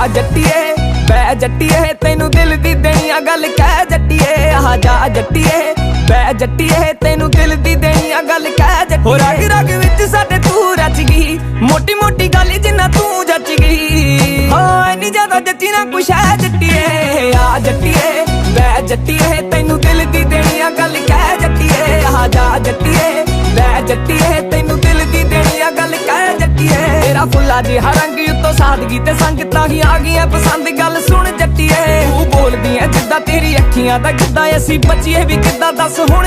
ਜਾ ਜੱਟੀਏ ਬੈ ਜੱਟੀਏ ਤੈਨੂੰ ਦਿਲ ਦੀ ਦੇਣੀ ਆ ਗੱਲ ਕਹਿ ਜੱਟੀਏ। ਆ ਜਾ ਜੱਟੀਏ ਬੈ ਜੱਟੀਏ ਤੈਨੂੰ ਦਿਲ ਦੀ ਦੇਣੀ ਆ ਗੱਲ ਕਹਿ ਜੱਟੀਏ। ਹੋ ਰਗ ਰਗ ਵਿੱਚ ਸਾਡੇ ਤੂੰ ਰਚ ਗਈ ਮੋਟੀ ਮੋਟੀ ਗੱਲ ਜਿੰਨਾ ਤੂੰ ਜੱਚ ਗਈ। ਹਾਂ ਇੰਨੀ ਜ਼ਿਆਦਾ ਜੱਚੀ ਨਾ ਕੁਛ ਹੈ ਜੱਟੀਏ। ਆ ਜੱਟੀਏ ਬੈ ਜੱਟੀਏ ਤੈਨੂੰ ਦਿਲ ਦੀ ਦੇਣੀ ਆ ਗੱਲ ਕਹਿ ਜੱਟੀਏ। ਆ ਜਾ ਜੱਟੀਏ ਬੈ ਜੱਟੀਏ ਤੈਨੂੰ ਦਿਲ ਦੀ ਦੇਣੀ ਆ ਗੱਲ ਕਹਿ ਜੱਟੀਏ। ਤੇਰਾ ਫੁੱਲਾ ਜਿਹਾ ਰੰਗ ਤੋਂ ਸਾਦਗੀ ਤੇ ਸੰਗਤਾਂ ਹੀ ਆ ਗਈਆਂ। ਪਸੰਦ ਗੱਲ ਸੁਣ ਜੱਟੀਏ। ਤੂੰ ਬੋਲਦੀ ਐ ਜਿੱਦਾਂ ਤੇਰੀ ਅੱਖੀਆਂ ਦਾ ਕਿੱਦਾਂ ਅਸੀਂ ਬੱਚੀਏ ਵੀ ਕਿੱਦਾਂ ਦੱਸ ਹੁਣ